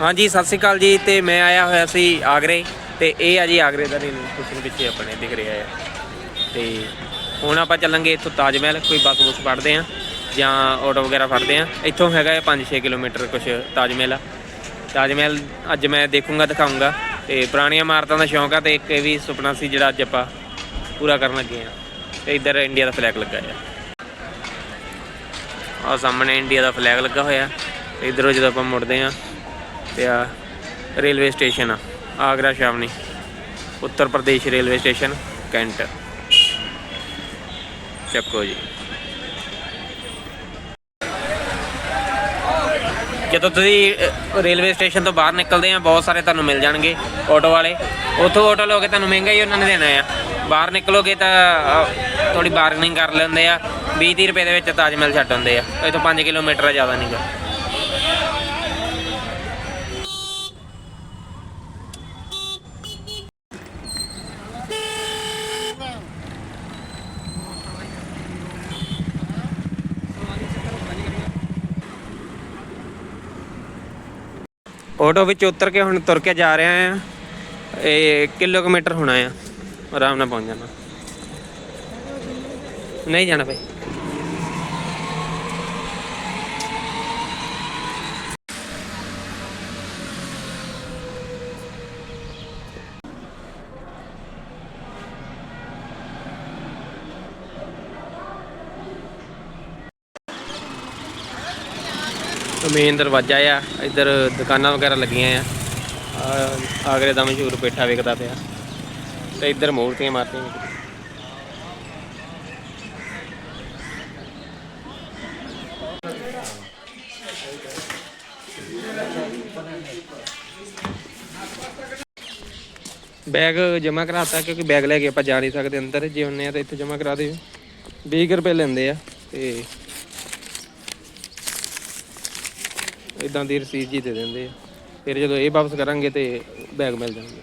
ਹਾਂਜੀ, ਸਤਿ ਸ਼੍ਰੀ ਅਕਾਲ ਜੀ। ਤੇ ਮੈਂ ਆਇਆ ਹੋਇਆ ਸੀ ਆਗਰੇ। ਤੇ ਇਹ ਆ ਜੀ ਆਗਰੇ ਦਾ ਰੇਲਵੇ ਸਟੇਸ਼ਨ ਪਿੱਛੇ ਆਪਣੇ ਦਿਖ ਰਿਹਾ ਹੈ ਤੇ ਹੁਣ ਆਪਾਂ ਚੱਲਾਂਗੇ ਇੱਥੋਂ ਤਾਜ ਮਹਿਲ, ਕੋਈ ਬੱਸ ਬੁੱਸ ਫੜਦੇ ਆ ਜਾਂ ਆਟੋ ਵਗੈਰਾ ਫੜਦੇ ਆ। ਇੱਥੋਂ ਹੈਗਾ ਹੈ 5-6 ਕਿਲੋਮੀਟਰ ਕੁਛ ਤਾਜ ਮਹਿਲ ਆ। ਤਾਜ ਮਹਿਲ ਅੱਜ ਮੈਂ ਦੇਖੂੰਗਾ ਦਿਖਾਉਂਗਾ ਤੇ ਪੁਰਾਣੀਆਂ ਇਮਾਰਤਾਂ ਦਾ ਸ਼ੌਂਕ ਆ ਤੇ ਇੱਕ ਇਹ ਵੀ ਸੁਪਨਾ ਸੀ ਜਿਹੜਾ ਅੱਜ ਆਪਾਂ ਪੂਰਾ ਕਰਨ ਲੱਗੇ ਆ। ਤੇ ਇੱਧਰ ਇੰਡੀਆ ਦਾ ਫਲੈਗ ਲੱਗਾ ਹੈ ਆ ਸਾਹਮਣੇ ਇੰਡੀਆ ਦਾ ਫਲੈਗ ਲੱਗਾ ਹੋਇਆ। ਇਧਰੋਂ ਜਦੋਂ ਆਪਾਂ ਮੁੜਦੇ ਆ ਤੇ ਆ ਰੇਲਵੇ ਸਟੇਸ਼ਨ ਆ Agra ਛਾਵਣੀ Uttar Pradesh railway station cantt. ਚੱਕੋ ਜੀ। ਜਦੋਂ ਤੁਸੀਂ ਰੇਲਵੇ ਸਟੇਸ਼ਨ ਤੋਂ ਬਾਹਰ ਨਿਕਲਦੇ ਆ ਬਹੁਤ ਸਾਰੇ ਤੁਹਾਨੂੰ ਮਿਲ ਜਾਣਗੇ ਆਟੋ ਵਾਲੇ। ਉੱਥੋਂ ਆਟੋ ਲਓਗੇ ਤੁਹਾਨੂੰ ਮਹਿੰਗਾ ਹੀ ਉਹਨਾਂ ਨੇ ਦੇਣਾ ਆ। ਬਾਹਰ ਨਿਕਲੋਗੇ ਤਾਂ ਅ, ਥੋੜੀ ਬਾਰਗਨਿੰਗ ਕਰ ਲੈਂਦੇ ਆ। 20 30 ਰੁਪਏ ਦੇ ਵਿੱਚ ਤਾਜ ਮਹਿਲ ਛੱਡ ਹੁੰਦੇ ਆ। ਇਹ ਤੋਂ 5 ਕਿਲੋਮੀਟਰ ਆ ਜ਼ਿਆਦਾ ਨਹੀਂਗਾ ਆਟੋ ਵਿੱਚ ਉਤਰ ਕੇ ਹੁਣ ਤੁਰ ਕੇ ਜਾ ਰਹੇ ਆ ਇਹ ਕਿਲੋਮੀਟਰ ਹੋਣਾ ਆ। ਆਰਾਮ ਨਾਲ ਪਹੁੰਚ ਜਾਣਾ। ਨਹੀਂ ਜਾਣਾ ਭਾਈ। ਮੇਨ ਦਰਵਾਜ਼ਾ ਆ, ਇੱਧਰ ਦੁਕਾਨਾਂ ਵਗੈਰਾ ਲੱਗੀਆਂ ਆ। ਆਗਰੇ ਦਾ ਮਸ਼ਹੂਰ ਪੇਠਾ ਵਿਕਦਾ ਪਿਆ। ਤੇ ਇੱਧਰ ਮੂਰਤੀਆਂ ਮਾਰਤੀਆਂ ਬੈਗ ਜਮਾ ਕਰਾਤਾ, ਕਿਉਂਕਿ ਬੈਗ ਲੈ ਕੇ ਆਪਾਂ ਜਾ ਨਹੀਂ ਸਕਦੇ ਅੰਦਰ। ਜੇ ਹੁੰਨੇ ਆ ਤਾਂ ਇੱਥੇ ਜਮਾ ਕਰਾ ਦਿਓ। 20 ਕੁ ਰੁਪਏ ਲੈਂਦੇ ਆ, ਤੇ ਇਦਾਂ ਦੀ ਰਸੀਦ ਜੀ ਦੇ ਦਿੰਦੇ ਆ। ਫਿਰ ਜਦੋਂ ਇਹ ਵਾਪਸ ਕਰਾਂਗੇ ਤੇ ਬੈਗ ਮਿਲ ਜਾਣਗੇ।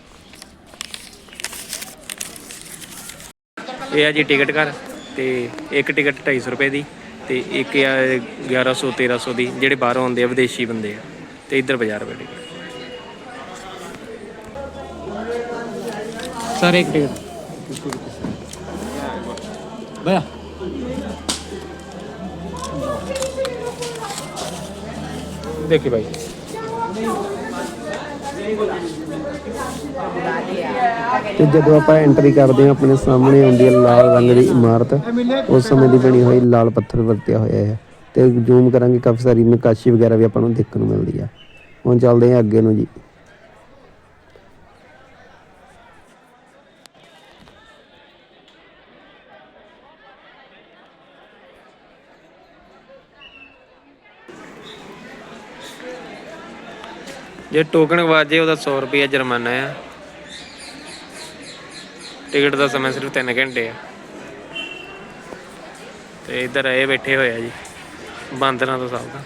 ਇਹ ਆ ਜੀ ਟਿਕਟ ਘਰ ਤੇ ਇੱਕ ਟਿਕਟ 250 ਰੁਪਏ ਦੀ ਤੇ ਇੱਕ ਆ 1100 1300 ਦੀ, ਜਿਹੜੇ ਬਾਹਰੋਂ ਆਉਂਦੇ ਆ, ਵਿਦੇਸ਼ੀ ਬੰਦੇ ਆ। ਤੇ ਇੱਧਰ 50 ਰੁਪਏ ਟਿਕਟ ਸਰ, ਇੱਕ ਟਿਕਟ। भैया ਦੇਖੀ ਭਾਈ ਤੇ ਜਦੋਂ ਆਪਾਂ ਐਂਟਰੀ ਕਰਦੇ ਹਾਂ, ਆਪਣੇ ਸਾਹਮਣੇ ਆਉਂਦੀ ਹੈ ਲਾਲ ਰੰਗ ਦੀ ਇਮਾਰਤ। ਉਸ ਸਮੇਂ ਦੀ ਬਣੀ ਹੋਈ ਲਾਲ ਪੱਥਰ ਵਰਤਿਆ ਹੋਇਆ ਹੈ। ਤੇ ਜ਼ੂਮ ਕਰਾਂਗੇ, ਕਾਫੀ ਸਾਰੀ ਨਕਾਸ਼ੀ ਵਗੈਰਾ ਵੀ ਆਪਾਂ ਨੂੰ ਦੇਖਣ ਨੂੰ ਮਿਲਦੀ ਆ ਹੁਣ ਚੱਲਦੇ ਹਾਂ ਅੱਗੇ ਨੂੰ ਜੀ। ਜੇ ਟੋਕਨ ਗਵਾਜੇ ਉਹਦਾ 100 ਰੁਪਏ ਜੁਰਮਾਨਾ ਆ। ਟਿਕਟ ਦਾ ਸਮਾਂ ਸਿਰਫ 3 ਘੰਟੇ ਆ। ਤੇ ਇੱਧਰ ਆਏ ਬੈਠੇ ਹੋਏ ਆ ਜੀ, ਬਾਂਦਰਾਂ ਤੋਂ ਸਾਵਧਾਨ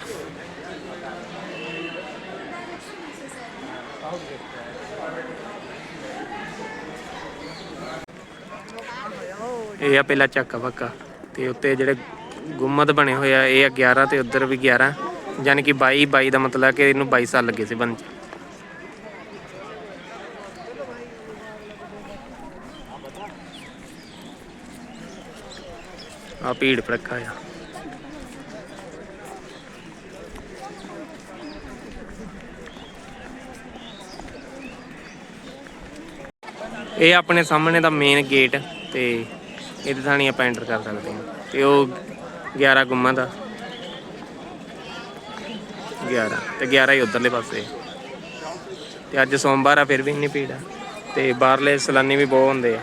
ਇਹ ਆ ਪਹਿਲਾ ਚੱਕਾ ਪੱਕਾ। ਤੇ ਉੱਤੇ ਜਿਹੜੇ ਗੁੰਮਦ ਬਣੇ ਹੋਏ ਆ, ਇਹ ਆ 11 ਤੇ ਉੱਧਰ ਵੀ 11 ਯਾਨੀ ਕਿ 22 22 ਦਾ ਮਤਲਬ ਕਿ ਇਹਨੂੰ 22 ਸਾਲ ਲੱਗੇ ਸੀ ਬਣ ਚ ਆ ਭੀੜ ਭੜਕਾ ਆ। ਇਹ ਆਪਣੇ ਸਾਹਮਣੇ ਦਾ ਮੇਨ ਗੇਟ ਤੇ ਇਹਦੇ ਥਾਣੀ ਆਪਾਂ ਐਂਟਰ ਕਰ ਸਕਦੇ ਹਾਂ। ਤੇ ਉਹ 11 ਗੁੰਮਾਂ ਦਾ। 11 ਤੇ 11 ਹੀ ਉਧਰਲੇ ਪਾਸੇ। ਤੇ ਅੱਜ ਸੋਮਵਾਰ ਆ, ਫਿਰ ਵੀ ਇੰਨੀ ਭੀੜ ਆ। ਤੇ ਬਾਹਰਲੇ ਸਲਾਨੀ ਵੀ ਬਹੁਤ ਹੁੰਦੇ ਆ।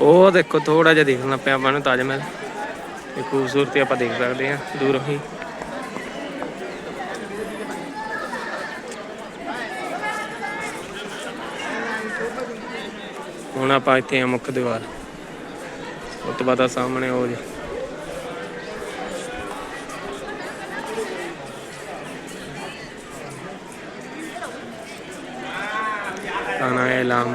ਉਹ ਦੇਖੋ ਥੋੜਾ ਜਿਹਾ ਦੇਖਣਾ ਪਿਆ ਆਪਾਂ ਨੂੰ ਤਾਜ ਮਹਿਲ। ਇਹ ਖੂਬਸੂਰਤੀ ਆਪਾਂ ਦੇਖ ਸਕਦੇ ਹਾਂ, ਦੂਰੋਂ ਹੀ। ਹੁਣ ਆਪਾਂ ਇੱਥੇ ਆ ਮੁੱਖ ਦੀਵਾਰ। ਉਸ ਤੋਂ ਬਾਅਦ ਸਾਹਮਣੇ ਉਹ ਜੀ। ਖਾਨਾ ਇਲਾਮ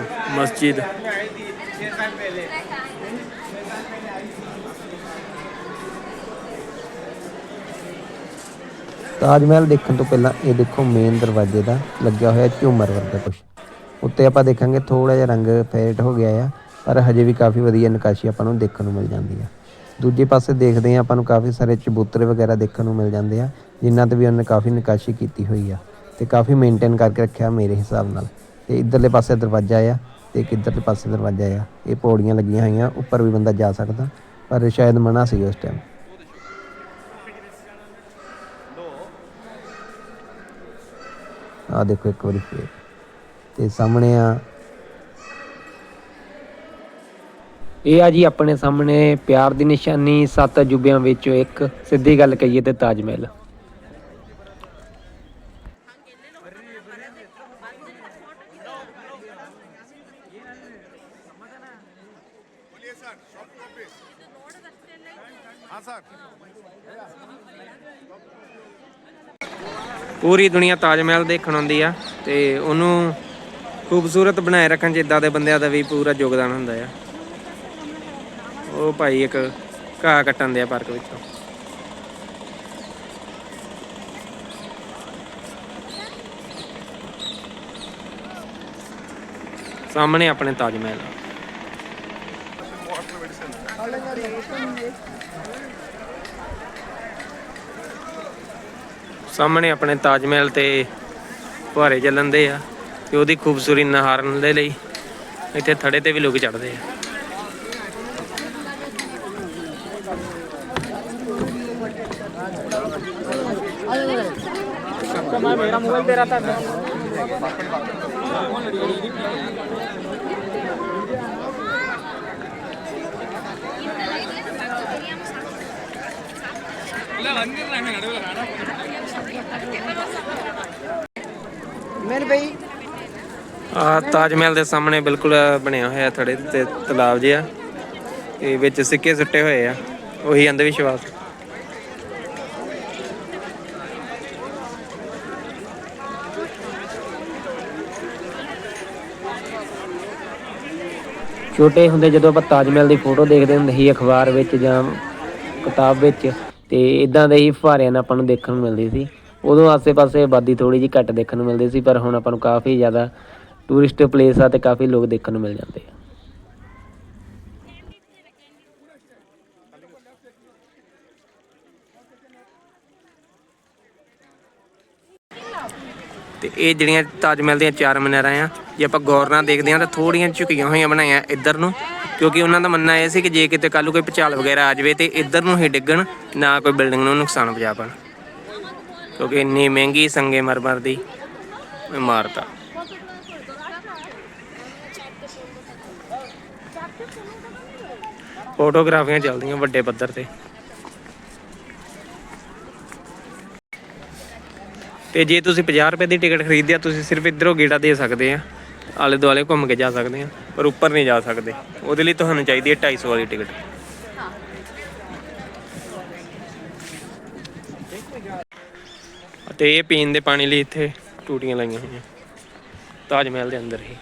ਤਾਜ ਮਹਿਲ ਦੇਖਣ ਤੋਂ ਪਹਿਲਾਂ ਇਹ ਦੇਖੋ ਮੇਨ ਦਰਵਾਜ਼ੇ ਦਾ ਲੱਗਿਆ ਹੋਇਆ ਝੂਮਰ ਵਰਗਾ ਕੁਝ ਉੱਤੇ ਆਪਾਂ ਦੇਖਾਂਗੇ ਥੋੜਾ ਜਿਹਾ ਰੰਗ ਫੇਟ ਹੋ ਗਿਆ ਆ ਪਰ ਹਜੇ ਵੀ ਕਾਫੀ ਵਧੀਆ ਨਕਾਸ਼ੀ ਆਪਾਂ ਨੂੰ ਦੇਖਣ ਨੂੰ ਮਿਲ ਜਾਂਦੀ ਆ ਦੂਜੇ ਪਾਸੇ ਦੇਖਦੇ ਆ ਆਪਾਂ ਨੂੰ ਕਾਫੀ ਸਾਰੇ ਚਬੂਤਰੇ ਵਗੈਰਾ ਦੇਖਣ ਨੂੰ ਮਿਲ ਜਾਂਦੇ ਆ ਜਿਨ੍ਹਾਂ ਤੇ ਵੀ ਉਹਨੇ ਕਾਫੀ ਨਕਾਸ਼ੀ ਕੀਤੀ ਹੋਈ ਆ ਤੇ ਕਾਫੀ ਮੇਨਟੇਨ ਕਰਕੇ ਰੱਖਿਆ ਮੇਰੇ ਹਿਸਾਬ ਨਾਲ ਤੇ ਇਧਰਲੇ ਪਾਸੇ ਦਰਵਾਜ਼ਾ ਆ ਤੇ ਇੱਕ ਇਧਰਲੇ ਪਾਸੇ ਦਰਵਾਜ਼ਾ ਆ। ਇਹ ਪੌੜੀਆਂ ਲੱਗੀਆਂ ਹੋਈਆਂ, ਉੱਪਰ ਵੀ ਬੰਦਾ ਜਾ ਸਕਦਾ, ਪਰ ਸ਼ਾਇਦ ਮਨਾ ਸੀ ਉਸ ਟਾਈਮ ਆ ਦੇਖੋ ਇੱਕ ਵਾਰੀ ਫੇਰ। ਤੇ ਸਾਹਮਣੇ ਆ। ਇਹ ਆ ਜੀ ਆਪਣੇ ਸਾਹਮਣੇ ਪਿਆਰ ਦੀ ਨਿਸ਼ਾਨੀ, ਸੱਤ ਅਜੂਬਿਆਂ ਵਿੱਚੋਂ ਇੱਕ, ਸਿੱਧੀ ਗੱਲ ਕਹੀਏ ਤੇ ਤਾਜ ਮਹਿਲ। ਪੂਰੀ ਦੁਨੀਆ ਤਾਜ ਮਹਿਲ ਦੇਖਣ ਆਉਂਦੀ ਆ ਤੇ ਉਹਨੂੰ ਖੂਬਸੂਰਤ ਬਣਾਏ ਰੱਖਣ ਚ ਇਦਾਂ ਦੇ ਬੰਦਿਆਂ ਦਾ ਵੀ ਪੂਰਾ ਯੋਗਦਾਨ ਹੁੰਦਾ ਆ ਉਹ ਭਾਈ ਇੱਕ ਘਾਹ ਕੱਟਣ ਦੇ ਆ ਪਾਰਕ ਵਿੱਚੋਂ ਸਾਹਮਣੇ ਆਪਣੇ ਤਾਜ ਮਹਿਲ ਆ। ਸਾਹਮਣੇ ਆਪਣੇ ਤਾਜ ਮਹਿਲ ਤੇ ਫੁਹਾਰੇ ਚੱਲਣਦੇ ਆ ਤੇ ਉਹਦੀ ਖੂਬਸੂਰੀ ਨਿਹਾਰਨ ਦੇ ਲਈ ਇੱਥੇ ਥੜੇ ਤੇ ਵੀ ਲੋਕ ਚੜਦੇ ਆ। ਆ ਤਾਜ ਮਹਿਲ ਦੇ ਸਾਹਮਣੇ ਬਿਲਕੁਲ ਬਣਿਆ ਹੋਇਆ ਥੜੇ ਤੇ ਤਲਾਬ ਜਿਹਾ ਤੇ ਵਿੱਚ ਸਿੱਕੇ ਸੁੱਟੇ ਹੋਏ ਆ ਉਹੀ ਅੰਧ ਵਿਸ਼ਵਾਸ ਛੋਟੇ ਹੁੰਦੇ ਜਦੋਂ ਆਪਾਂ ਤਾਜ ਮਹਿਲ ਦੀ ਫੋਟੋ ਦੇਖਦੇ ਹੁੰਦੇ ਸੀ ਅਖਬਾਰ ਵਿੱਚ ਜਾਂ ਕਿਤਾਬ ਵਿੱਚ ਤੇ ਇਦਾਂ ਦੇ ਹੀ ਫੁਹਾਰਿਆਂ ਨਾਲ ਆਪਾਂ ਨੂੰ ਦੇਖਣ ਨੂੰ ਮਿਲਦੀ ਸੀ। ਉਦੋਂ ਆਸੇ-ਪਾਸੇ ਆਬਾਦੀ ਥੋੜੀ ਜਿਹੀ ਘੱਟ ਦੇਖਣ ਨੂੰ ਮਿਲਦੀ ਸੀ, ਪਰ ਹੁਣ ਆਪਾਂ ਨੂੰ ਕਾਫੀ ਜ਼ਿਆਦਾ ਟੂਰਿਸਟ ਪਲੇਸ ਆ ਤੇ ਕਾਫੀ ਲੋਕ ਦੇਖਣ ਨੂੰ ਮਿਲ ਜਾਂਦੇ ਆ। ਤੇ ਇਹ ਜਿਹੜੀਆਂ ਤਾਜ ਮਹਿਲ ਦੀਆਂ ਚਾਰ ਮੀਨਾਰਾਂ ਆ, ਜੇ ਆਪਾਂ ਗੌਰ ਨਾਲ ਦੇਖਦੇ ਹਾਂ ਤਾਂ ਥੋੜੀਆਂ ਝੁਕੀਆਂ ਹੋਈਆਂ ਬਣਾਈਆਂ ਇੱਧਰ ਨੂੰ, ਕਿਉਂਕਿ ਉਹਨਾਂ ਦਾ ਮੰਨਣਾ ਇਹ ਸੀ ਕਿ ਜੇ ਕਿਤੇ ਕੱਲੂ ਕੋਈ ਭੁਚਾਲ ਵਗੈਰਾ ਆ ਜਾਵੇ ਤੇ ਇੱਧਰ ਨੂੰ ਹੀ ਡਿੱਗਣ, ਨਾ ਕੋਈ ਬਿਲਡਿੰਗ ਨੂੰ ਨੁਕਸਾਨ ਪਹੁੰਚਾ ਪਾਣ। ਕਿਉਂਕਿ ਇੰਨੀ ਮਹਿੰਗੀ ਸੰਗੇ ਮਰਮਰ ਦੀ ਇਮਾਰਤ ਆ। ਫੋਟੋਗ੍ਰਾਫੀਆਂ ਚੱਲਦੀਆਂ ਵੱਡੇ ਪੱਧਰ ਤੇ। ਤੇ ਜੇ ਤੁਸੀਂ 50 ਰੁਪਏ ਦੀ ਟਿਕਟ ਖਰੀਦਿਆ ਤੁਸੀਂ ਸਿਰਫ ਇੱਧਰੋਂ ਗੇੜਾ ਦੇ ਸਕਦੇ ਆ। ਆਲੇ ਦੁਆਲੇ ਘੁੰਮ ਕੇ ਜਾ ਸਕਦੇ ਆ, ਪਰ ਉੱਪਰ ਨਹੀਂ ਜਾ ਸਕਦੇ। ਉਹਦੇ ਲਈ ਤੁਹਾਨੂੰ ਚਾਹੀਦੀ ਹੈ 250 ਵਾਲੀ ਟਿਕਟ। ਅਤੇ ਇਹ ਪੀਣ ਦੇ ਪਾਣੀ ਲਈ ਇੱਥੇ ਟੂਟੀਆਂ ਲਾਈਆਂ ਹੋਈਆਂ। ਤਾਜ ਮਹਿਲ ਦੇ ਅੰਦਰ ਹੀ।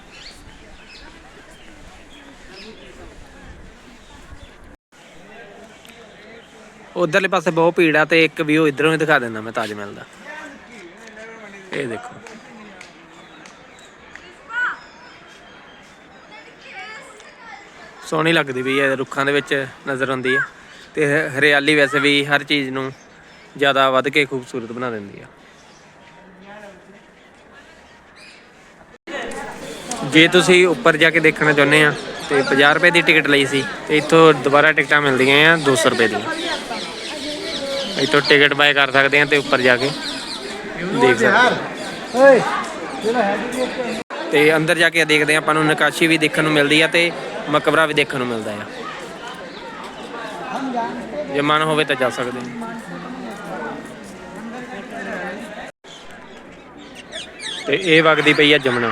ਉਧਰਲੇ ਪਾਸੇ ਬਹੁਤ ਭੀੜ ਆ ਤੇ ਇੱਕ ਵਿਊ ਇਧਰੋਂ ਹੀ ਦਿਖਾ ਦਿੰਦਾ ਮੈਂ ਤਾਜ ਮਹਿਲ ਦਾ। ਇਹ ਦੇਖੋ। ਸੋਹਣੀ ਲੱਗਦੀ ਵੀ ਹੈ ਰੁੱਖਾਂ ਦੇ ਵਿੱਚ ਨਜ਼ਰ ਆਉਂਦੀ ਹੈ ਤੇ ਹਰਿਆਲੀ ਵੈਸੇ ਵੀ ਹਰ ਚੀਜ਼ ਨੂੰ ਜ਼ਿਆਦਾ ਵੱਧ ਕੇ ਖੂਬਸੂਰਤ ਬਣਾ ਦਿੰਦੀ ਆ। ਜੇ ਤੁਸੀਂ ਉੱਪਰ ਜਾ ਕੇ ਦੇਖਣਾ ਚਾਹੁੰਦੇ ਆ, ਤੇ 50 ਰੁਪਏ ਦੀ ਟਿਕਟ ਲਈ ਸੀ, ਤੇ ਇੱਥੋਂ ਦੁਬਾਰਾ ਟਿਕਟਾਂ ਮਿਲਦੀਆਂ ਆ 200 ਰੁਪਏ ਦੀਆਂ। ਇੱਥੋਂ ਟਿਕਟ ਬਾਏ ਕਰ ਸਕਦੇ ਆ ਤੇ ਉੱਪਰ ਜਾ ਕੇ ਦੇਖ ਸਕਦੇ ਤੇ ਅੰਦਰ ਜਾ ਕੇ ਦੇਖਦੇ ਆ, ਆਪਾਂ ਨੂੰ ਨਕਾਸ਼ੀ ਵੀ ਦੇਖਣ ਨੂੰ ਮਿਲਦੀ ਆ ਤੇ ਮਕਬਰਾ ਵੀ ਦੇਖਣ ਨੂੰ ਮਿਲਦਾ ਆ। ਜੇ ਮਨ ਹੋਵੇ ਤਾਂ ਜਾ ਸਕਦੇ ਆ। ਤੇ ਇਹ ਵਗਦੀ ਪਈ ਆ ਜਮਨਾ।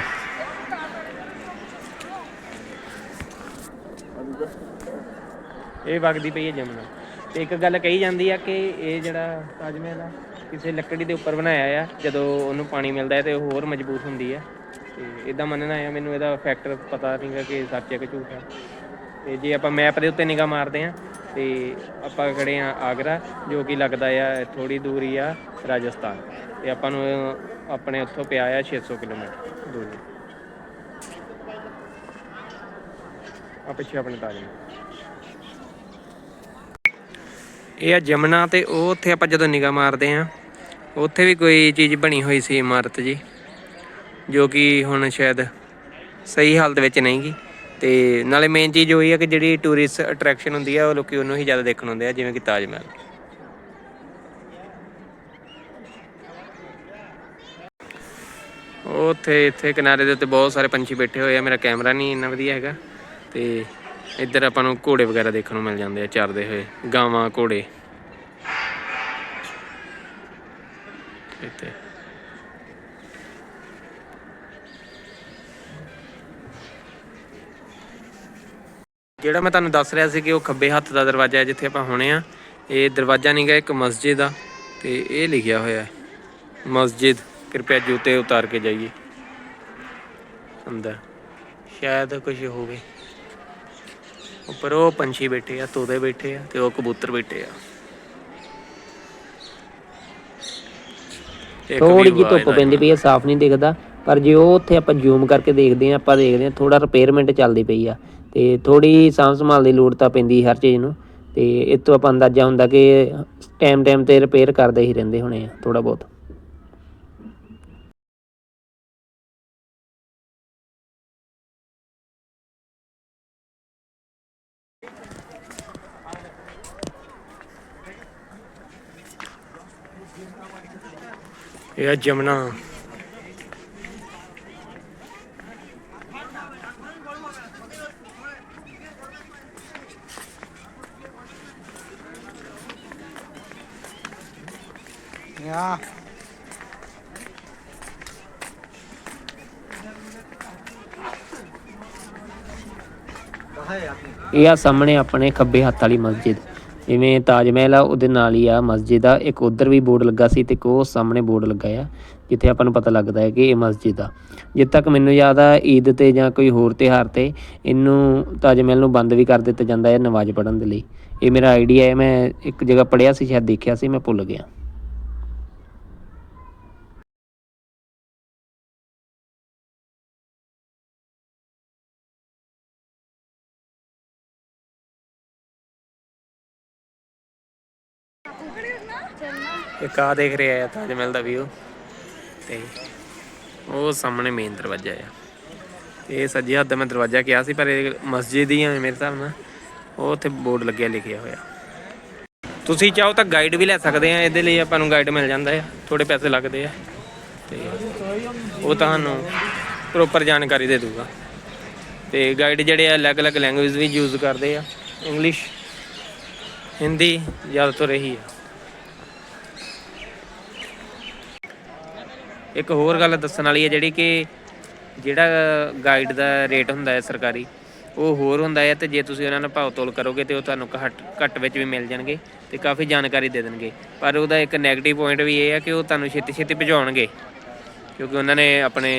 ਇਹ ਵਗਦੀ ਪਈ ਹੈ ਜਮਨਾ ਤੇ ਇੱਕ ਗੱਲ ਕਹੀ ਜਾਂਦੀ ਆ ਕਿ ਇਹ ਜਿਹੜਾ ਤਾਜ ਮਹਿਲ ਆ, ਕਿਸੇ ਲੱਕੜੀ ਦੇ ਉੱਪਰ ਬਣਾਇਆ ਆ, ਜਦੋਂ ਉਹਨੂੰ ਪਾਣੀ ਮਿਲਦਾ ਹੈ ਤੇ ਉਹ ਹੋਰ ਮਜ਼ਬੂਤ ਹੁੰਦੀ ਆ। ਤੇ ਇਦਾਂ ਮੰਨਣਾ ਆ, ਮੈਨੂੰ ਇਹਦਾ ਫੈਕਟਰ ਪਤਾ ਨਹੀਂਗਾ ਕਿ ਸੱਚ ਹੈ ਕਿ ਝੂਠ ਹੈ ਤੇ ਜੇ ਆਪਾਂ ਮੈਪ ਦੇ ਉੱਤੇ ਨਿਗਾਹ ਮਾਰਦੇ ਆ, ਤੇ ਆਪਾਂ ਖੜੇ ਆ ਆਗਰਾ, ਜੋ ਕਿ ਲੱਗਦਾ ਆ ਥੋੜੀ ਦੂਰੀ ਆ ਰਾਜਸਥਾਨ। ਤੇ ਆਪਾਂ ਨੂੰ ਆਪਣੇ ਉੱਥੋਂ ਪਿਆ ਆ 600 ਕਿਲੋਮੀਟਰ ਦੂਰੀ। ਆ ਪਿੱਛੇ ਆਪਣੇ ਤਾਜ ਮਹਿਲ। ਇਹ ਆ ਜਮਨਾ ਤੇ ਉਹ ਉੱਥੇ ਆਪਾਂ ਜਦੋਂ ਨਿਗਾਹ ਮਾਰਦੇ ਆ ਉੱਥੇ ਵੀ ਕੋਈ ਚੀਜ਼ ਬਣੀ ਹੋਈ ਸੀ ਇਮਾਰਤ ਜੀ, ਜੋ ਕਿ ਹੁਣ ਸ਼ਾਇਦ ਸਹੀ ਹਾਲਤ ਵਿੱਚ ਨਹੀਂ ਗੀ। ਤੇ ਨਾਲੇ ਮੇਨ ਚੀਜ਼ ਉਹੀ ਹੈ ਕਿ ਜਿਹੜੀ ਟੂਰਿਸਟ ਅਟਰੈਕਸ਼ਨ ਹੁੰਦੀ ਆ, ਉਹ ਲੋਕੀ ਉਹਨੂੰ ਹੀ ਜ਼ਿਆਦਾ ਦੇਖਣ ਹੁੰਦੇ ਆ, ਜਿਵੇਂ ਕਿ ਤਾਜ ਮਹਿਲ। ਉਹ ਉੱਥੇ ਇੱਥੇ ਕਿਨਾਰੇ ਦੇ ਉੱਤੇ ਬਹੁਤ ਸਾਰੇ ਪੰਛੀ ਬੈਠੇ ਹੋਏ ਆ, ਮੇਰਾ ਕੈਮਰਾ ਨਹੀਂ ਇੰਨਾ ਵਧੀਆ ਹੈਗਾ, ਤੇ ਇੱਧਰ ਆਪਾਂ ਨੂੰ ਘੋੜੇ ਵਗੈਰਾ ਦੇਖਣ ਨੂੰ ਮਿਲ ਜਾਂਦੇ ਆ, ਚਰਦੇ ਹੋਏ। ਗਾਵਾਂ, ਘੋੜੇ। ਇੱਥੇ। ਜਿਹੜਾ ਮੈਂ ਤੁਹਾਨੂੰ ਦੱਸ ਰਿਹਾ ਸੀ ਕਿ ਉਹ ਖੱਬੇ ਹੱਥ ਦਾ ਦਰਵਾਜ਼ਾ ਹੈ, ਜਿੱਥੇ ਆਪਾਂ ਹੁਣੇ ਆ, ਇਹ ਦਰਵਾਜ਼ਾ ਨਹੀਂ ਨਹੀਂਗਾ ਇੱਕ ਮਸਜਿਦ ਆ, ਤੇ ਇਹ ਲਿਖਿਆ ਹੋਇਆ ਹੈ, ਮਸਜਿਦ। ਕਿਰਪਾ ਜੂਤੇ ਉਤਾਰ ਕੇ ਜਾਈਏ। ਅੰਦਰ। ਸ਼ਾਇਦ ਕੁਝ ਹੋਵੇ। ਉੱਪਰ ਉਹ ਪੰਛੀ ਬੈਠੇ ਆ ਤੋਤੇ ਬੈਠੇ ਆ ਤੇ ਉਹ ਕਬੂਤਰ ਬੈਠੇ ਆ। ਥੋੜੀ ਜਿਹੀ ਆ ਧੁੱਪ। ਪੈਂਦੀ ਪਈ ਹੈ ਸਾਫ਼ ਨਹੀਂ ਦਿਖਦਾ ਪਰ ਜੇ ਉਹ ਉੱਥੇ ਆਪਾਂ ਜ਼ੂਮ ਕਰਕੇ ਦੇਖਦੇ ਆ ਆਪਾਂ ਦੇਖਦੇ ਆ ਥੋੜਾ ਰਿਪੇਅਰਮੈਂਟ ਚੱਲਦੀ ਪਈ ਆ। ਤੇ ਥੋੜੀ ਸਾਂਭ ਸੰਭਾਲ ਦੀ ਲੋੜ ਤਾਂ ਪੈਂਦੀ ਹਰ ਚੀਜ਼ ਨੂੰ। ਤੇ ਤੋਂ ਆਪਾਂ ਅੰਦਾਜ਼ਾ ਹੁੰਦਾ ਕਿ ਟਾਈਮ ਟਾਈਮ ਤੇ ਰਿਪੇਅਰ ਕਰਦੇ ਹੀ ਰਹਿੰਦੇ ਹੋਣੇ ਆ ਥੋੜਾ ਬਹੁਤ। ਇਹ ਆ ਜਮਨਾ। ਇਹ ਆ ਸਾਹਮਣੇ ਆਪਣੇ ਖੱਬੇ ਹੱਥ ਵਾਲੀ ਮਸਜਿਦ। ਜਿਵੇਂ ਤਾਜ ਮਹਿਲ ਆ, ਉਹਦੇ ਨਾਲ ਹੀ ਆ ਮਸਜਿਦ ਆ। ਇੱਕ ਉਧਰ ਵੀ ਬੋਰਡ ਲੱਗਾ ਸੀ ਤੇ ਇੱਕ ਉਹ ਸਾਹਮਣੇ ਬੋਰਡ ਲੱਗਾ ਆ, ਜਿੱਥੇ ਆਪਾਂ ਨੂੰ ਪਤਾ ਲੱਗਦਾ ਹੈ ਕਿ ਇਹ ਮਸਜਿਦ ਆ। ਜਿੱਦ ਤੱਕ ਮੈਨੂੰ ਯਾਦ ਆ, ਈਦ ਤੇ ਜਾਂ ਕੋਈ ਹੋਰ ਤਿਉਹਾਰ ਤੇ ਇਹਨੂੰ ਤਾਜ ਮਹਿਲ ਨੂੰ ਬੰਦ ਵੀ ਕਰ ਦਿੱਤਾ ਜਾਂਦਾ ਹੈ ਨਮਾਜ਼ ਪੜ੍ਹਨ ਦੇ ਲਈ। ਇਹ ਮੇਰਾ ਆਈਡੀਆ ਹੈ, ਮੈਂ ਇੱਕ ਜਗ੍ਹਾ ਪੜ੍ਹਿਆ ਸੀ, ਸ਼ਾਇਦ ਦੇਖਿਆ ਸੀ, ਮੈਂ ਭੁੱਲ ਗਿਆ। ਇੱਕ ਆ ਦੇਖ ਰਿਹਾ ਆ ਤਾਜ ਮਹਿਲ ਦਾ ਵਿਊ ਤੇ ਉਹ ਸਾਹਮਣੇ ਮੇਨ ਦਰਵਾਜ਼ਾ ਆ। ਤੇ ਇਹ ਸੱਜੇ ਹੱਥ ਦਾ ਮੈਂ ਦਰਵਾਜ਼ਾ ਕਿਹਾ ਸੀ, ਪਰ ਇਹ ਮਸਜਿਦ ਹੀ ਆ ਮੇਰੇ ਹਿਸਾਬ ਨਾਲ। ਉਹ ਉੱਥੇ ਬੋਰਡ ਲੱਗਿਆ ਲਿਖਿਆ ਹੋਇਆ। ਤੁਸੀਂ ਚਾਹੋ ਤਾਂ ਗਾਈਡ ਵੀ ਲੈ ਸਕਦੇ ਆ, ਇਹਦੇ ਲਈ ਆਪਾਂ ਨੂੰ ਗਾਈਡ ਮਿਲ ਜਾਂਦਾ ਆ। ਥੋੜੇ ਪੈਸੇ ਲੱਗਦੇ ਆ। ਤੇ ਉਹ ਤੁਹਾਨੂੰ ਪ੍ਰੋਪਰ ਜਾਣਕਾਰੀ ਦੇ ਦੂਗਾ। ਤੇ ਗਾਈਡ ਜਿਹੜੇ ਆ, ਅਲੱਗ-ਅਲੱਗ ਲੈਂਗੁਏਜ ਵੀ ਯੂਜ਼ ਕਰਦੇ ਆ। ਇੰਗਲਿਸ਼ ਹਿੰਦੀ ਜ਼ਿਆਦਾਤਰ ਇਹੀ ਆ। ਇੱਕ ਹੋਰ ਗੱਲ ਦੱਸਣ ਵਾਲੀ ਹੈ ਜਿਹੜੀ ਕਿ ਜਿਹੜਾ ਗਾਈਡ ਦਾ ਰੇਟ ਹੁੰਦਾ ਹੈ ਸਰਕਾਰੀ, ਉਹ ਹੋਰ ਹੁੰਦਾ ਹੈ ਤੇ ਜੇ ਤੁਸੀਂ ਉਹਨਾਂ ਨਾਲ ਭਾਅ ਤੋਲ ਕਰੋਗੇ ਤੇ ਉਹ ਤੁਹਾਨੂੰ ਘੱਟ ਘੱਟ ਵਿੱਚ ਵੀ ਮਿਲ ਜਾਣਗੇ ਤੇ ਕਾਫੀ ਜਾਣਕਾਰੀ ਦੇ ਦੇਣਗੇ। ਪਰ ਉਹਦਾ ਇੱਕ 네ਗੇਟਿਵ ਪੁਆਇੰਟ ਵੀ ਇਹ ਹੈ ਕਿ ਉਹ ਤੁਹਾਨੂੰ ਛੇਤੀ ਛੇਤੀ ਭਜਾਉਣਗੇ, ਕਿਉਂਕਿ ਉਹਨਾਂ ਨੇ ਆਪਣੇ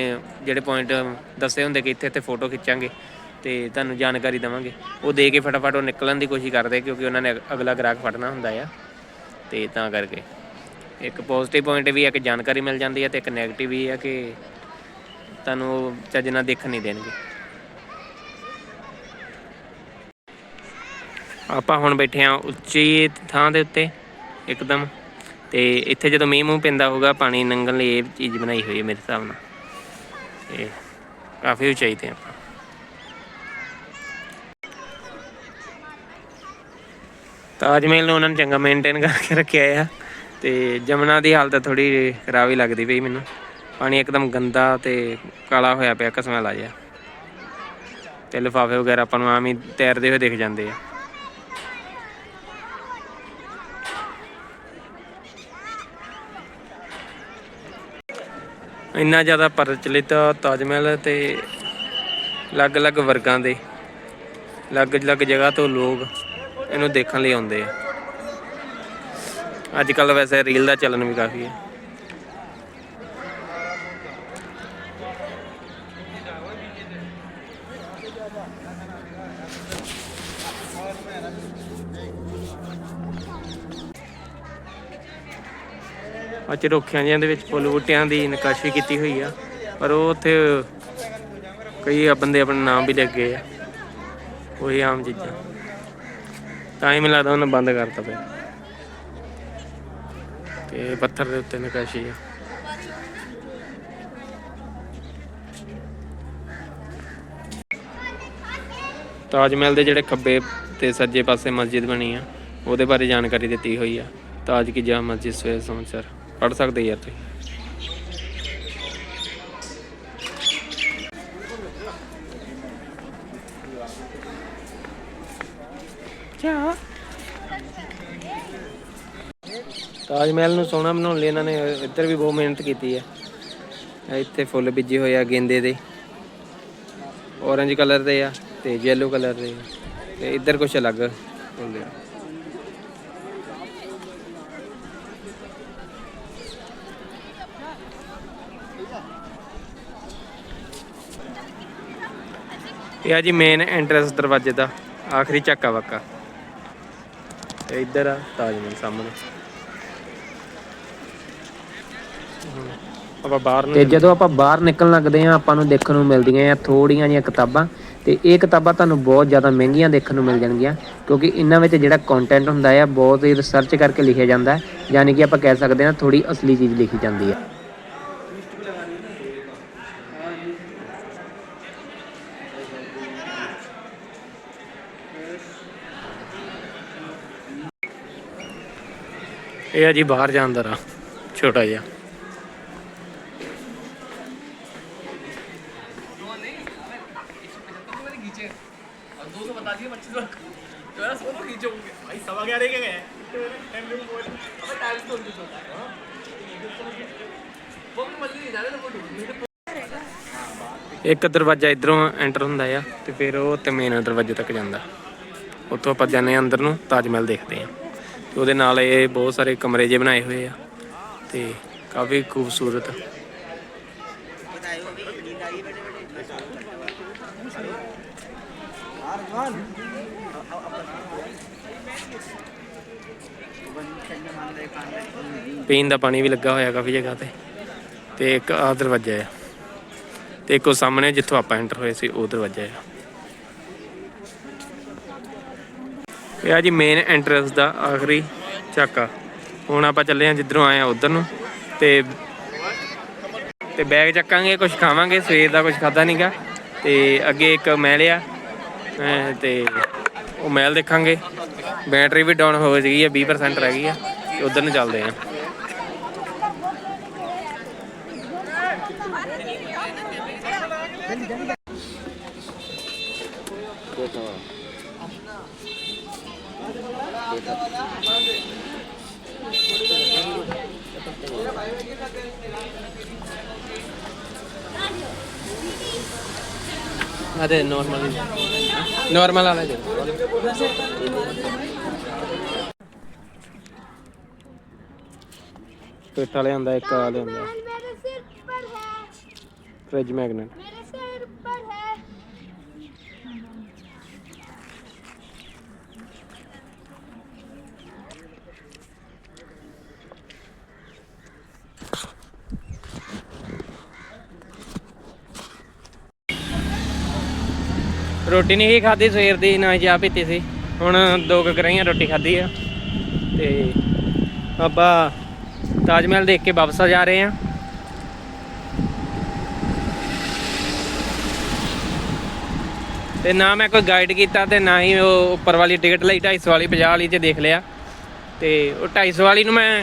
ਜਿਹੜੇ ਪੁਆਇੰਟ ਦੱਸੇ ਹੁੰਦੇ ਕਿ ਇੱਥੇ ਇੱਥੇ ਫੋਟੋ ਖਿੱਚਾਂਗੇ ਤੇ ਤੁਹਾਨੂੰ ਜਾਣਕਾਰੀ ਦੇਵਾਂਗੇ। ਉਹ ਦੇ ਕੇ ਫਟਾਫਟ ਉਹ ਨਿਕਲਣ ਦੀ ਕੋਸ਼ਿਸ਼ ਕਰਦੇ ਕਿਉਂਕਿ ਉਹਨਾਂ ਨੇ ਅਗਲਾ ਗ੍ਰਾਹਕ ਫੜਨਾ ਹੁੰਦਾ ਆ ਤੇ ਤਾਂ ਕਰਕੇ। ਇੱਕ ਪੋਜ਼ਿਟਿਵ ਪੁਆਇੰਟ ਵੀ ਹੈ ਕਿ ਜਾਣਕਾਰੀ ਮਿਲ ਜਾਂਦੀ ਹੈ ਤੇ ਇੱਕ 네ਗੇਟਿਵ ਵੀ ਹੈ ਕਿ ਤੁਹਾਨੂੰ ਉਹ ਚੱਜ ਨਾਲ ਦੇਖਣ ਨਹੀਂ ਦੇਣਗੇ। ਆਪਾਂ ਹੁਣ ਬੈਠੇ ਆ ਉੱਚੀ ਥਾਂ ਦੇ ਉੱਤੇ, ਇੱਕਦਮ। ਤੇ ਇੱਥੇ ਜਦੋਂ ਮੀਂਹ ਮੂੰਹ ਪੈਂਦਾ ਹੋਊਗਾ, ਪਾਣੀ ਨੰਗਣ ਲਈ ਇਹ ਚੀਜ਼ ਬਣਾਈ ਹੋਈ ਹੈ ਮੇਰੇ ਹਿਸਾਬ ਨਾਲ। ਇਹ ਕਾਫੀ ਉਚਾਈ ਤੇ ਆਪਾਂ। ਤਾਜ ਮਹਿਲ ਨੂੰ ਉਹਨਾਂ ਨੇ ਚੰਗਾ ਮੇਨਟੇਨ ਕਰਕੇ ਰੱਖਿਆ ਆ। ਤੇ ਜਮਨਾ ਦੀ ਹਾਲਤ ਥੋੜੀ ਖਰਾਬ ਹੀ ਲੱਗਦੀ ਪਈ ਮੈਨੂੰ। ਪਾਣੀ ਇੱਕਦਮ ਗੰਦਾ ਤੇ ਕਾਲਾ ਹੋਇਆ ਪਿਆ ਕਸਮੈਲ ਆ ਜਿਹਾ। ਤੇ ਲਿਫਾਫੇ ਵਗੈਰਾ ਆਪਾਂ ਨੂੰ ਆਮ ਹੀ ਤੈਰਦੇ ਹੋਏ ਦਿਖ ਜਾਂਦੇ ਆ। ਇੰਨਾ ਜ਼ਿਆਦਾ ਪ੍ਰਚਲਿਤ ਤਾਜ ਮਹਿਲ ਤੇ ਅਲੱਗ-ਅਲੱਗ ਵਰਗਾਂ ਦੇ ਅਲੱਗ ਅਲੱਗ ਜਗ੍ਹਾ ਤੋਂ ਲੋਕ ਇਹਨੂੰ ਦੇਖਣ ਲਈ ਆਉਂਦੇ ਆ। ਅੱਜ ਕੱਲ ਵੈਸੇ ਰੀਲ ਦਾ ਚੱਲਣ ਵੀ ਕਾਫੀ ਹੈ। ਅੱਜ ਰੁੱਖਿਆਂ ਜਿਹਾਂ ਦੇ ਵਿੱਚ ਫੁੱਲ ਬੂਟਿਆਂ ਦੀ ਨਕਾਸ਼ੀ ਕੀਤੀ ਹੋਈ ਆ। ਪਰ ਉਹ ਉੱਥੇ ਕਈ ਬੰਦੇ ਆਪਣਾ ਨਾਮ ਵੀ ਲੱਗੇ ਆ। ਉਹੀ ਆਮ ਚੀਜ਼ਾਂ। ਟਾਈਮ ਲੱਗਦਾ ਉਹਨਾਂ ਬੰਦ ਕਰਤਾ ਪਿਆ। ਤੇ ਪੱਥਰ ਦੇ ਉੱਤੇ ਨਕਾਸ਼ੀ ਆ। ਤਾਜ ਮਹਿਲ ਦੇ ਜਿਹੜੇ ਖੱਬੇ ਤੇ ਸੱਜੇ ਪਾਸੇ ਮਸਜਿਦ ਬਣੀ ਆ, ਉਹਦੇ ਬਾਰੇ ਜਾਣਕਾਰੀ ਦਿੱਤੀ ਹੋਈ ਆ। ਤਾਜ ਕੀ ਜਾ ਮਸਜਿਦ ਸਵੇਰ ਸੰਵਤਸਰ ਪੜ ਸਕਦੇ ਯਾਰ ਤੁਸੀਂ? ਤਾਜ ਮਹਿਲ ਨੂੰ ਸੋਹਣਾ ਬਣਾਉਣ ਲਈ ਇਹਨਾਂ ਨੇ ਇੱਧਰ ਵੀ ਬਹੁਤ ਮਿਹਨਤ ਕੀਤੀ ਹੈ। ਇੱਥੇ ਫੁੱਲ ਬੀਜੇ ਹੋਏ ਆ ਗੇਂਦੇ ਦੇ। orange ਕਲਰ ਦੇ ਆ ਤੇ yellow ਕਲਰ ਦੇ ਤੇ ਇੱਧਰ ਕੁਝ ਅਲੱਗ ਹੁੰਦੇ ਆ। ਇਹ ਆ ਜੀ ਮੇਨ ਐਂਟਰੈਂਸ ਦਰਵਾਜ਼ੇ ਦਾ, ਆਖਰੀ ਝਾਕਾ ਵਾਕਾ ਤੇ ਇੱਧਰ ਆ ਤਾਜ ਮਹਿਲ ਸਾਹਮਣੇ ਹੁਣ ਆਪਾਂ ਬਾਹਰ ਨੂੰ ਤੇ ਜਦੋਂ ਆਪਾਂ ਬਾਹਰ ਨਿਕਲਣ ਲੱਗਦੇ ਆ ਆਪਾਂ ਨੂੰ ਦੇਖਣ ਨੂੰ ਮਿਲਦੀਆਂ ਆ ਥੋੜੀਆਂ ਜਿਹੀਆਂ ਕਿਤਾਬਾਂ। ਤੇ ਇਹ ਕਿਤਾਬਾਂ ਤੁਹਾਨੂੰ ਬਹੁਤ ਜ਼ਿਆਦਾ ਮਹਿੰਗੀਆਂ ਦੇਖਣ ਨੂੰ ਮਿਲ ਜਾਣਗੀਆਂ ਕਿਉਂਕਿ ਇਹਨਾਂ ਵਿੱਚ ਜਿਹੜਾ ਕੰਟੈਂਟ ਹੁੰਦਾ ਆ ਬਹੁਤ ਹੀ ਰਿਸਰਚ ਕਰਕੇ ਲਿਖਿਆ ਜਾਂਦਾ ਹੈ। ਯਾਨੀ ਕਿ ਆਪਾਂ ਕਹਿ ਸਕਦੇ ਹਾਂ ਥੋੜੀ ਅਸਲੀ ਚੀਜ਼ ਲਿਖੀ ਜਾਂਦੀ ਹੈ ਇਹ ਆ ਜੀ ਬਾਹਰ ਜਾਣ ਦਾ ਰਾਹ ਛੋਟਾ ਜਿਹਾ। ਇੱਕ ਦਰਵਾਜ਼ਾ ਇਧਰੋਂ ਐਂਟਰ ਹੁੰਦਾ ਆ ਤੇ ਫਿਰ ਉਹ ਤੇ ਮੇਨ ਦਰਵਾਜ਼ੇ ਤੱਕ ਜਾਂਦਾ ਉੱਥੋਂ ਆਪਾਂ ਜਾਂਦੇ ਹਾਂ ਅੰਦਰ ਨੂੰ ਤਾਜ ਮਹਿਲ ਦੇਖਦੇ ਹਾਂ ਤੇ ਉਹਦੇ ਨਾਲ ਇਹ ਬਹੁਤ ਸਾਰੇ ਕਮਰੇ ਜੇ ਬਣਾਏ ਹੋਏ ਆ ਤੇ ਕਾਫੀ ਖੂਬਸੂਰਤ ਪੀਣ ਦਾ ਪਾਣੀ ਵੀ ਲੱਗਾ ਹੋਇਆ ਕਾਫੀ ਜਗ੍ਹਾ ਤੇ। ਤੇ ਇੱਕ ਆ ਦਰਵਾਜ਼ਾ ਆ। ਤੇ ਇੱਕ ਉਹ ਸਾਹਮਣੇ ਜਿੱਥੋਂ ਆਪਾਂ ਐਂਟਰ ਹੋਏ ਸੀ, ਉਹ ਦਰਵਾਜ਼ਾ ਆ। ਇਹ ਆ ਜੀ ਮੇਨ ਐਂਟਰੈਂਸ ਦਾ ਆਖਰੀ ਝਾਕਾ। ਹੁਣ ਆਪਾਂ ਚੱਲੇ ਆ ਜਿੱਧਰੋਂ ਆਏ ਆ ਉਧਰ ਨੂੰ। ਤੇ ਤੇ ਬੈਗ ਚੱਕਾਂਗੇ ਕੁਝ ਖਾਵਾਂਗੇ, ਸਵੇਰ ਦਾ ਕੁਝ ਖਾਦਾ ਨਹੀਂਗਾ ਤੇ ਅੱਗੇ ਇੱਕ ਮਹਿਲ ਆ। ਅਹ ਤੇ ਉਹ ਮਹਿਲ ਦੇਖਾਂਗੇ। ਬੈਟਰੀ ਵੀ ਡਾਊਨ ਹੋ ਗਈ ਹੈ 20% ਰਹਿ ਗਈ ਆ। ਤੇ ਉਧਰ ਨੂੰ ਚੱਲਦੇ ਆ అదే నార్మల్ నార్మల్ అలాగే ਇੱਕ ਵਾਲੇ ਆਂਦਾ ਇੱਕ ਵਾਲੇ ਆਂਦਾ ਫ੍ਰਿਜ ਮੈਗਨੇਟ ਰੋਟੀ ਨਹੀਂ ਹੀ ਖਾਧੀ, ਸਵੇਰ ਦੀ ਨਾ ਹੀ ਚਾਹ ਪੀਤੀ ਸੀ। ਹੁਣ ਦੋ ਕੁ ਕਰਾਈਆਂ ਰੋਟੀ ਖਾਧੀ ਆ। ਤੇ ਆਪਾਂ ਤਾਜ ਮਹਿਲ ਦੇਖ ਕੇ ਵਾਪਸ ਆ ਜਾ ਰਹੇ ਆ। ਤੇ ਨਾ ਮੈਂ ਕੋਈ ਗਾਈਡ ਕੀਤਾ ਤੇ ਨਾ ਹੀ ਉਹ ਉੱਪਰ ਵਾਲੀ ਟਿਕਟ ਲਈ 250 ਵਾਲੀ 50 ਵਾਲੀ ਤੇ ਦੇਖ ਲਿਆ। ਤੇ ਉਹ 250 ਵਾਲੀ ਨੂੰ ਮੈਂ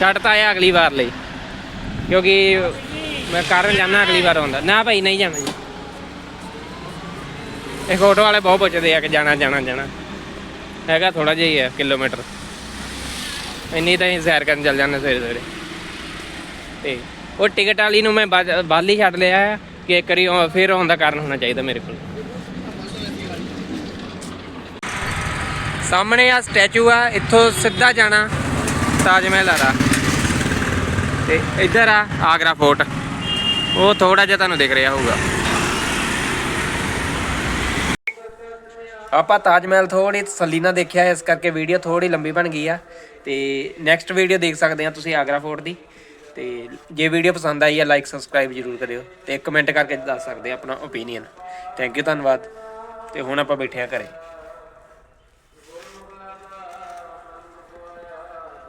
ਛੱਡਤਾ ਆ ਅਗਲੀ ਵਾਰ ਲਈ। ਕਿਉਂਕਿ ਮੈਂ ਕਾਰਨ ਜਾਣਾ, ਅਗਲੀ ਵਾਰ ਆਉਂਦਾ। ਨਾ ਭਾਈ, ਨਹੀਂ ਜਾਣਾ ਜੀ। ਇਹ ਫੋਟੋ ਵਾਲੇ ਬਹੁਤ ਪੁੱਛਦੇ ਆ ਕਿ ਜਾਣਾ ਜਾਣਾ ਜਾਣਾ। ਹੈਗਾ ਥੋੜਾ ਜਿਹਾ ਹੀ ਹੈ, ਕਿਲੋਮੀਟਰ। ਇੰਨੀ ਤਾਂ ਹੀ ਸੈਰ ਕਰਨ ਚੱਲ ਜਾਂਦੇ ਸਵੇਰੇ ਸਵੇਰੇ। ਤੇ ਉਹ ਟਿਕਟ ਵਾਲੀ ਨੂੰ ਮੈਂ ਬਾਅਦ ਹੀ ਛੱਡ ਲਿਆ ਆ ਕਿ ਇੱਕ ਵਾਰੀ ਫਿਰ ਆਉਣ ਦਾ ਕਾਰਨ ਹੋਣਾ ਚਾਹੀਦਾ ਮੇਰੇ ਕੋਲ। ਸਾਹਮਣੇ ਆ ਸਟੈਚੂ ਆ, ਇੱਥੋਂ ਸਿੱਧਾ ਜਾਣਾ ਤਾਜ ਮਹਿਲ ਆਰਾ ਤੇ ਇੱਧਰ ਆ ਆਗਰਾ ਫੋਰਟ। ਉਹ ਥੋੜਾ ਜਿਹਾ ਤੁਹਾਨੂੰ ਦਿਖ ਰਿਹਾ ਹੋਊਗਾ। ਆਪਾਂ ਤਾਜ ਮਹਿਲ ਥੋੜੀ ਤਸੱਲੀ ਨਾਲ ਦੇਖਿਆ, ਇਸ ਕਰਕੇ ਵੀਡੀਓ ਥੋੜੀ ਲੰਬੀ ਬਣ ਗਈ ਆ। ਤੇ ਨੈਕਸਟ ਵੀਡੀਓ ਦੇਖ ਸਕਦੇ ਆ ਤੁਸੀਂ ਆਗਰਾ ਫੋਰਟ ਦੀ। ਤੇ ਜੇ ਵੀਡੀਓ ਪਸੰਦ ਆਈ ਆ ਲਾਈਕ ਸਬਸਕ੍ਰਾਈਬ ਜਰੂਰ ਕਰਿਓ ਤੇ ਕਮੈਂਟ ਕਰਕੇ ਦੱਸ ਸਕਦੇ ਆ ਆਪਣਾ ਓਪੀਨੀਅਨ ਥੈਂਕ ਯੂ ਧੰਨਵਾਦ। ਤੇ ਹੁਣ ਆਪਾਂ ਬੈਠੇ ਆ ਘਰੇ।